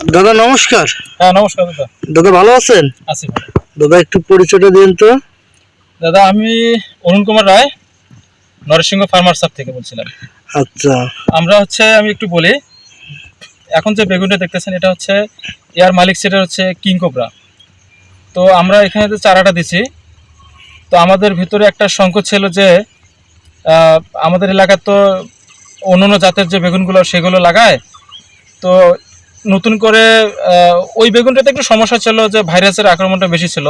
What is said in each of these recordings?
দাদা নমস্কার। হ্যাঁ নমস্কার দাদা। দাদা ভালো আছেন? আছি। দাদা একটু পরিচয়টা দিন তো। দাদা আমি অরুণ কুমার রায় নরসিংহ ফার্মার সার থেকে বলছিলাম। আচ্ছা। আমরা হচ্ছে আমি একটু বলি এখন যে বেগুনটা দেখতেছেন এটা হচ্ছে এয়ার মালিক সেটা হচ্ছে কিং কোবরা। তো আমরা এখানে যে চারাটা দিছি তো আমাদের ভিতরে একটা সংকট ছিল যে আমাদের এলাকার তো অন্য অন্য জাতের যে বেগুনগুলো সেগুলো লাগায় তো নতুন করে ওই বেগুনটাতে একটু সমস্যা ছিল যে ভাইরাসের আক্রমণটা বেশি ছিল।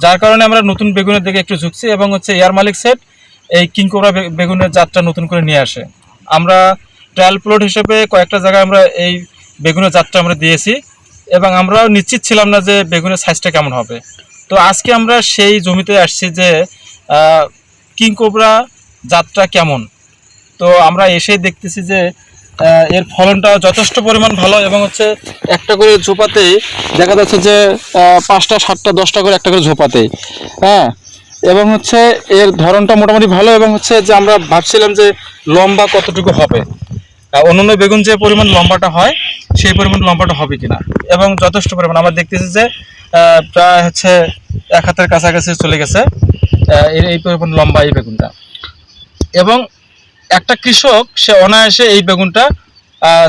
যার কারণে আমরা নতুন বেগুনের দিকে একটু ঝুঁকছি এবং হচ্ছে এয়ার মালিক সেট, এই কিংকোবরা বেগুনের জাতটা নতুন করে নিয়ে আসে। আমরা ট্রায়াল প্লট হিসেবে কয়েকটা জায়গায় আমরা এই বেগুনের জাতটা আমরা দিয়েছি এবং আমরাও নিশ্চিত ছিলাম না যে বেগুনের সাইজটা কেমন হবে। তো আজকে আমরা সেই জমিতে আসছি যে কিংকোবরা জাতটা কেমন? তো আমরা এসেই দেখতেছি যে এর ফলনটা যথেষ্ট পরিমাণ ভালো এবং হচ্ছে একটা করে ঝোপাতে দেখা যাচ্ছে যে পাঁচটা, সাতটা, দশটা করে একটা করে ঝোপাতে হ্যাঁ? এবং হচ্ছে এর ধরনটা মোটামুটি ভালো এবং হচ্ছে যে আমরা ভাবছিলাম যে লম্বা কতটুকু হবে। অন্যান্য বেগুন যে পরিমাণ লম্বাটা হয়, সেই পরিমাণ লম্বাটা হবে কিনা। এবং যথেষ্ট পরিমাণ। আমরা দেখতেছি যে প্রায় হচ্ছে এক হাতের কাছাকাছি চলে গেছে এর এই পরিমাণ লম্বা এই বেগুনটা। এবং একটা কৃষক, সে অনায়াসে এই বেগুনটা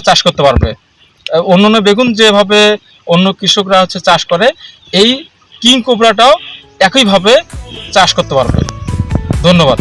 চাষ করতে পারবে। অন্য অন্য বেগুন যেভাবে অন্য কৃষকরা হচ্ছে চাষ করে, এই কিং কোবরাটাও একইভাবে চাষ করতে পারবে। ধন্যবাদ।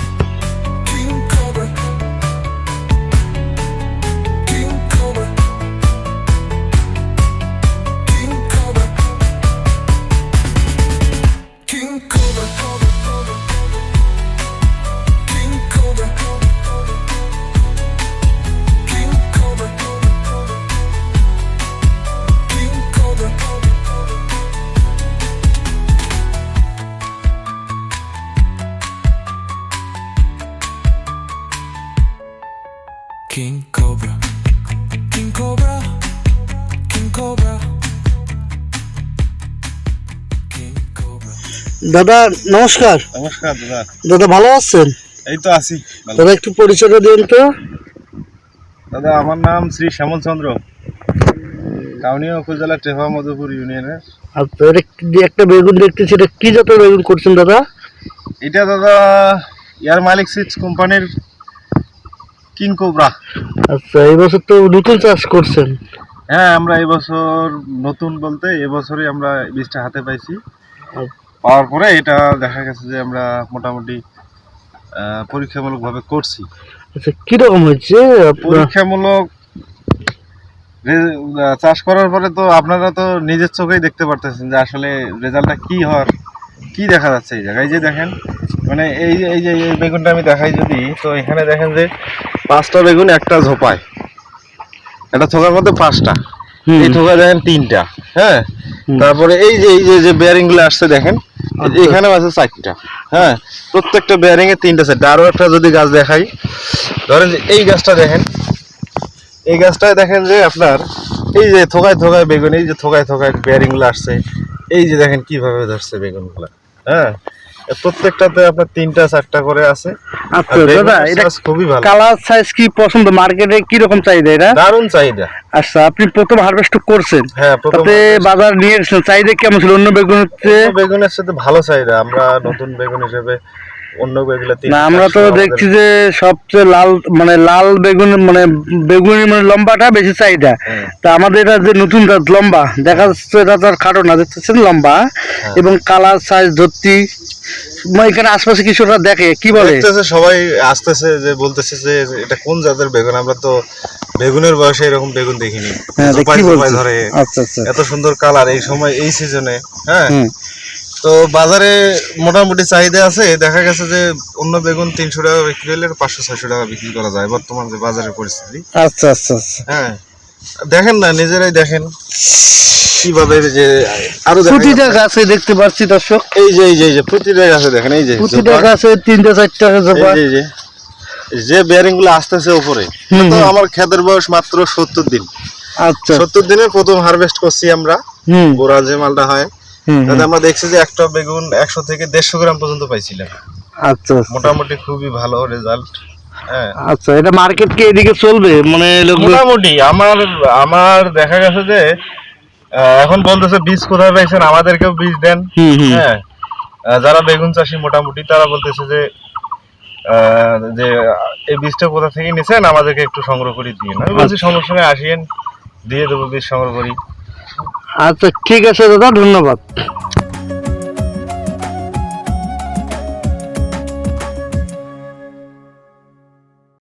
দাদা নমস্কার। নমস্কার দাদা। দাদা ভালো আছেন? এই তো আছি দাদা একটু পরিচয়টা দিন তো। দাদা আমার নাম শ্রী শ্যামল চন্দ্র। কাউনিয়া উপজেলা টেভা মধুপুর ইউনিয়নের কি- একটা বেগুন দেখতেছি এটা কি জাতের বেগুন করছেন দাদা? এটা দাদা এয়ার মালিক সিডস কোম্পানির কিং কোবরা। আচ্ছা এই বছর তো নতুন চাষ করছেন। হ্যাঁ আমরা এবছর নতুন বলতে এবছরই আমরা বীজটা হাতে পাইছি। আচ্ছা। পাওয়ার পরে এটা দেখা গেছে যে আমরা মোটামুটি আহ, পরীক্ষামূলকভাবে করছি। আচ্ছা কীরকম হয়েছে? পরীক্ষামূলক চাষ করার পরে তো আপনারা তো নিজের চোখেই দেখতে পারতেছেন যে আসলে রেজাল্টটা কি হওয়ার কি দেখা যাচ্ছে এই জায়গায়। এই যে দেখেন মানে এই যে এই যে এই বেগুনটা আমি দেখাই যদি তো এখানে দেখেন যে পাঁচটা বেগুন একটা ঝোপায়। একটা থোকার মধ্যে পাঁচটা। এই থোকা দেখেন তিনটা। হ্যাঁ? তারপরে এই যে এই যে যে বেয়ারিংগুলো আসছে দেখেন। এখানেও আছে চারটা হ্যাঁ প্রত্যেকটা বেয়ারিং এ তিনটা চারটা আরও একটা যদি গাছ দেখাই, ধরেন যে এই গাছটা দেখেন, এই গাছটায় দেখেন যে আপনার এই যে থোকায় থোকায় বেগুন, এই যে থোকায় থোকায় বেয়ারিংগুলো আসছে, এই যে দেখেন কীভাবে ধরছে বেগুনগুলা হ্যাঁ প্রত্যেকটাতে আপনার তিনটা চারটা করে আছে। আচ্ছা দাদা এটা খুবই ভালো। কালার সাইজ কি পছন্দ? মার্কেটে কি রকম চাহিদা এটা? দারুণ চাহিদা। আচ্ছা আপনি প্রথম হারভেস্ট করছেন। হ্যাঁ তাতে বাজার নিয়ে এসেছেন। চাহিদা কেমন ছিল? অন্য বেগুন হচ্ছে বেগুনের সাথে ভালো চাহিদা। আমরা নতুন বেগুন হিসেবে অন্য না আমরা তো দেখছি যে সবচেয়ে লাল মানে লাল বেগুন মানে বেগুনি মানে লম্বাটা বেশি চাহিদা। তা আমাদের এটা যে নতুন জাত লম্বা দেখা যাচ্ছে এটা তো আর খাটো না দেখতেছেন লম্বা হ্যাঁ। এবং কালার সাইজ ধরতি। এখানে আশপাশে কিছুটা দেখে কি বলে? সবাই আসতেছে যে বলতেছে যে এটা কোন জাতের বেগুন? আমরা তো বেগুনের বয়সে এরকম বেগুন দেখিনি। হ্যাঁ ধরে। আচ্ছা আচ্ছা। এত সুন্দর কালার এই সময় এই সিজনে হ্যাঁ? তো বাজারে মোটামুটি চাহিদা আছে। দেখা গেছে যে অন্য বেগুন তিনশো টাকা বিক্রি হলে পাঁচশো ছয়শো টাকা বিক্রি করা যায় বর্তমান যে বাজারের পরিস্থিতি। আচ্ছা আচ্ছা আচ্ছা। হ্যাঁ। দেখেন না নিজেরাই দেখেন। কীভাবে যে আরও প্রতিটা গাছে দেখতে পাচ্ছি দর্শক। এই যে এই যে প্রতিটা গাছে দেখেন এই যে প্রতিটা জোপার। গাছে তিনটা চারটা এই যে, যে বেয়ারিংগুলো আসতেছে উপরে তো আমার খেতের বয়স মাত্র সত্তর দিন। আচ্ছা। সত্তর দিনের প্রথম হারভেস্ট করছি আমরা। গোড়া যে মালটা হয় তাতে আমরা দেখছি যে একটা বেগুন একশো থেকে দেড়শো গ্রাম পর্যন্ত পাইছিলাম। আচ্ছা আচ্ছা। মোটামুটি খুবই ভালো রেজাল্ট হ্যাঁ। আচ্ছা এটা মার্কেট কি এদিকে চলবে? মানে মোটামুটি আমার আমার দেখা গেছে যে এখন বলতেছে বীজ কোথায় পাইছেন আমাদেরকেও বীজ দেন হ্যাঁ। যারা বেগুন চাষি মোটামুটি তারা বলতেছে যে আহ, যে এই বীজটা কোথা থেকে নিছেন আমাদেরকে একটু সংগ্রহ করে দিয়ে আমি বলছি সমস্যা নেই আসিয়েন দিয়ে দেবো বীজ সংগ্রহ করি। আচ্ছা ঠিক আছে দাদা ধন্যবাদ।